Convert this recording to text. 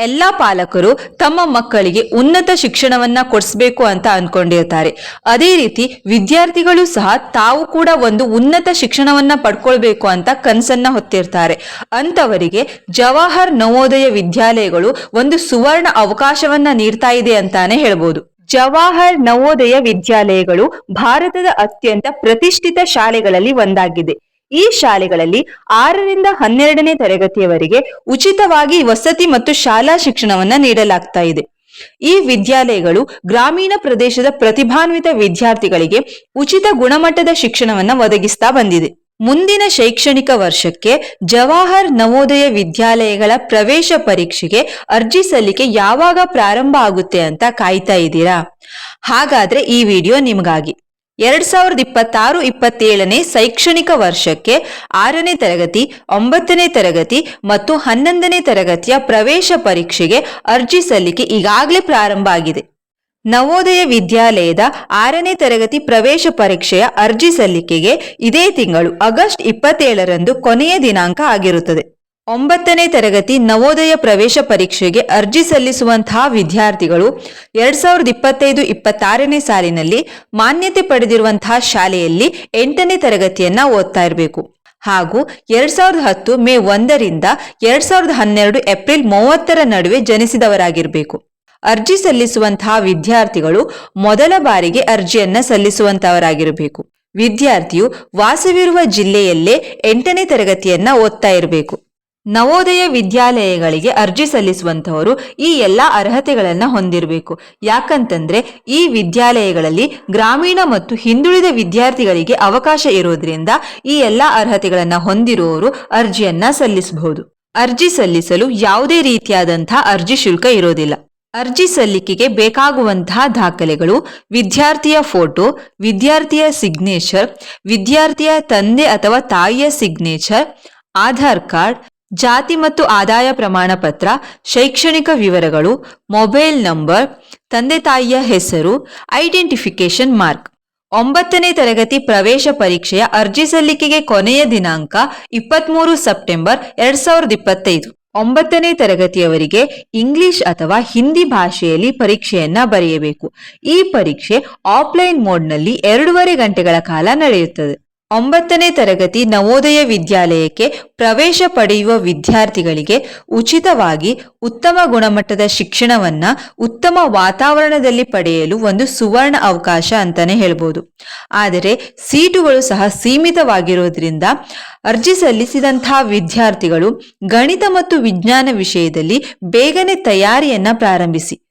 ಎಲ್ಲಾ ಪಾಲಕರು ತಮ್ಮ ಮಕ್ಕಳಿಗೆ ಉನ್ನತ ಶಿಕ್ಷಣವನ್ನ ಕೊಡಿಸ್ಬೇಕು ಅಂತ ಅನ್ಕೊಂಡಿರ್ತಾರೆ. ಅದೇ ರೀತಿ ವಿದ್ಯಾರ್ಥಿಗಳು ಸಹ ತಾವು ಕೂಡ ಒಂದು ಉನ್ನತ ಶಿಕ್ಷಣವನ್ನ ಪಡ್ಕೊಳ್ಬೇಕು ಅಂತ ಕನಸನ್ನ ಹೊತ್ತಿರ್ತಾರೆ. ಅಂತವರಿಗೆ ಜವಾಹರ್ ನವೋದಯ ವಿದ್ಯಾಲಯಗಳು ಒಂದು ಸುವರ್ಣ ಅವಕಾಶವನ್ನ ನೀಡ್ತಾ ಇದೆ ಅಂತಾನೆ ಹೇಳ್ಬೋದು. ಜವಾಹರ್ ನವೋದಯ ವಿದ್ಯಾಲಯಗಳು ಭಾರತದ ಅತ್ಯಂತ ಪ್ರತಿಷ್ಠಿತ ಶಾಲೆಗಳಲ್ಲಿ ಒಂದಾಗಿದೆ. ಈ ಶಾಲೆಗಳಲ್ಲಿ ಆರರಿಂದ ಹನ್ನೆರಡನೇ ತರಗತಿಯವರೆಗೆ ಉಚಿತವಾಗಿ ವಸತಿ ಮತ್ತು ಶಾಲಾ ಶಿಕ್ಷಣವನ್ನ ನೀಡಲಾಗ್ತಾ ಇದೆ. ಈ ವಿದ್ಯಾಲಯಗಳು ಗ್ರಾಮೀಣ ಪ್ರದೇಶದ ಪ್ರತಿಭಾನ್ವಿತ ವಿದ್ಯಾರ್ಥಿಗಳಿಗೆ ಉಚಿತ ಗುಣಮಟ್ಟದ ಶಿಕ್ಷಣವನ್ನ ಒದಗಿಸ್ತಾ ಬಂದಿದೆ. ಮುಂದಿನ ಶೈಕ್ಷಣಿಕ ವರ್ಷಕ್ಕೆ ಜವಾಹರ್ ನವೋದಯ ವಿದ್ಯಾಲಯಗಳ ಪ್ರವೇಶ ಪರೀಕ್ಷೆಗೆ ಅರ್ಜಿ ಸಲ್ಲಿಕೆ ಯಾವಾಗ ಪ್ರಾರಂಭ ಆಗುತ್ತೆ ಅಂತ ಕಾಯ್ತಾ ಇದ್ದೀರಾ? ಹಾಗಾದ್ರೆ ಈ ವಿಡಿಯೋ ನಿಮಗಾಗಿ. ಎರಡ್ ಸಾವಿರದ ಇಪ್ಪತ್ತಾರು ಇಪ್ಪತ್ತೇಳನೇ ಶೈಕ್ಷಣಿಕ ವರ್ಷಕ್ಕೆ ಆರನೇ ತರಗತಿ, ಒಂಬತ್ತನೇ ತರಗತಿ ಮತ್ತು ಹನ್ನೊಂದನೇ ತರಗತಿಯ ಪ್ರವೇಶ ಪರೀಕ್ಷೆಗೆ ಅರ್ಜಿ ಸಲ್ಲಿಕೆ ಈಗಾಗಲೇ ಪ್ರಾರಂಭ ಆಗಿದೆ. ನವೋದಯ ವಿದ್ಯಾಲಯದ ಆರನೇ ತರಗತಿ ಪ್ರವೇಶ ಪರೀಕ್ಷೆಯ ಅರ್ಜಿ ಸಲ್ಲಿಕೆಗೆ ಇದೇ ತಿಂಗಳು ಆಗಸ್ಟ್ ಇಪ್ಪತ್ತೇಳರಂದು ಕೊನೆಯ ದಿನಾಂಕ ಆಗಿರುತ್ತದೆ. ಒಂಬತ್ತನೇ ತರಗತಿ ನವೋದಯ ಪ್ರವೇಶ ಪರೀಕ್ಷೆಗೆ ಅರ್ಜಿ ಸಲ್ಲಿಸುವಂತಹ ವಿದ್ಯಾರ್ಥಿಗಳು ಎರಡ್ ಸಾವಿರದ ಇಪ್ಪತ್ತೈದು ಇಪ್ಪತ್ತಾರನೇ ಸಾಲಿನಲ್ಲಿ ಮಾನ್ಯತೆ ಪಡೆದಿರುವಂತಹ ಶಾಲೆಯಲ್ಲಿ ಎಂಟನೇ ತರಗತಿಯನ್ನ ಓದ್ತಾ ಇರಬೇಕು. ಹಾಗೂ ಎರಡ್ ಸಾವಿರದ ಹತ್ತು ಮೇ ಒಂದರಿಂದ ಎರಡ್ ಸಾವಿರದ ಹನ್ನೆರಡು ಏಪ್ರಿಲ್ ಮೂವತ್ತರ ನಡುವೆ ಜನಿಸಿದವರಾಗಿರಬೇಕು. ಅರ್ಜಿ ಸಲ್ಲಿಸುವಂತಹ ವಿದ್ಯಾರ್ಥಿಗಳು ಮೊದಲ ಬಾರಿಗೆ ಅರ್ಜಿಯನ್ನ ಸಲ್ಲಿಸುವಂತವರಾಗಿರಬೇಕು. ವಿದ್ಯಾರ್ಥಿಯು ವಾಸವಿರುವ ಜಿಲ್ಲೆಯಲ್ಲೇ ಎಂಟನೇ ತರಗತಿಯನ್ನ ಓದ್ತಾ ಇರಬೇಕು. ನವೋದಯ ವಿದ್ಯಾಲಯಗಳಿಗೆ ಅರ್ಜಿ ಸಲ್ಲಿಸುವಂತವರು ಈ ಎಲ್ಲಾ ಅರ್ಹತೆಗಳನ್ನು ಹೊಂದಿರಬೇಕು. ಯಾಕಂತಂದ್ರೆ ಈ ವಿದ್ಯಾಲಯಗಳಲ್ಲಿ ಗ್ರಾಮೀಣ ಮತ್ತು ಹಿಂದುಳಿದ ವಿದ್ಯಾರ್ಥಿಗಳಿಗೆ ಅವಕಾಶ ಇರೋದ್ರಿಂದ ಈ ಎಲ್ಲ ಅರ್ಹತೆಗಳನ್ನು ಹೊಂದಿರುವವರು ಅರ್ಜಿಯನ್ನ ಸಲ್ಲಿಸಬಹುದು. ಅರ್ಜಿ ಸಲ್ಲಿಸಲು ಯಾವುದೇ ರೀತಿಯಾದಂತಹ ಅರ್ಜಿ ಶುಲ್ಕ ಇರೋದಿಲ್ಲ. ಅರ್ಜಿ ಸಲ್ಲಿಕೆಗೆ ಬೇಕಾಗುವಂತಹ ದಾಖಲೆಗಳು, ವಿದ್ಯಾರ್ಥಿಯ ಫೋಟೋ, ವಿದ್ಯಾರ್ಥಿಯ ಸಿಗ್ನೇಚರ್, ವಿದ್ಯಾರ್ಥಿಯ ತಂದೆ ಅಥವಾ ತಾಯಿಯ ಸಿಗ್ನೇಚರ್, ಆಧಾರ್ ಕಾರ್ಡ್ ಜಾತಿ ಮತ್ತು ಆದಾಯ ಪ್ರಮಾಣ ಪತ್ರ, ಶೈಕ್ಷಣಿಕ ವಿವರಗಳು, ಮೊಬೈಲ್ ನಂಬರ್, ತಂದೆ ತಾಯಿಯ ಹೆಸರು ಐಡೆಂಟಿಫಿಕೇಶನ್ ಮಾರ್ಕ್. ಒಂಬತ್ತನೇ ತರಗತಿ ಪ್ರವೇಶ ಪರೀಕ್ಷೆಯ ಅರ್ಜಿ ಸಲ್ಲಿಕೆಗೆ ಕೊನೆಯ ದಿನಾಂಕ ಇಪ್ಪತ್ಮೂರು ಸೆಪ್ಟೆಂಬರ್ ಎರಡ್ ಸಾವಿರದ ಇಪ್ಪತ್ತೈದು. ಒಂಬತ್ತನೇ ತರಗತಿಯವರಿಗೆ ಇಂಗ್ಲಿಷ್ ಅಥವಾ ಹಿಂದಿ ಭಾಷೆಯಲ್ಲಿ ಪರೀಕ್ಷೆಯನ್ನ ಬರೆಯಬೇಕು. ಈ ಪರೀಕ್ಷೆ ಆಫ್ಲೈನ್ ಮೋಡ್ನಲ್ಲಿ ಎರಡೂವರೆ ಗಂಟೆಗಳ ಕಾಲ ನಡೆಯುತ್ತದೆ. ಒಂಬತ್ತನೇ ತರಗತಿ ನವೋದಯ ವಿದ್ಯಾಲಯಕ್ಕೆ ಪ್ರವೇಶ ಪಡೆಯುವ ವಿದ್ಯಾರ್ಥಿಗಳಿಗೆ ಉಚಿತವಾಗಿ ಉತ್ತಮ ಗುಣಮಟ್ಟದ ಶಿಕ್ಷಣವನ್ನ ಉತ್ತಮ ವಾತಾವರಣದಲ್ಲಿ ಪಡೆಯಲು ಒಂದು ಸುವರ್ಣ ಅವಕಾಶ ಅಂತಾನೆ ಹೇಳ್ಬೋದು. ಆದರೆ ಸೀಟುಗಳು ಸಹ ಸೀಮಿತವಾಗಿರೋದ್ರಿಂದ ಅರ್ಜಿ ಸಲ್ಲಿಸಿದಂತಹ ವಿದ್ಯಾರ್ಥಿಗಳು ಗಣಿತ ಮತ್ತು ವಿಜ್ಞಾನ ವಿಷಯದಲ್ಲಿ ಬೇಗನೆ ತಯಾರಿಯನ್ನ ಪ್ರಾರಂಭಿಸಿ.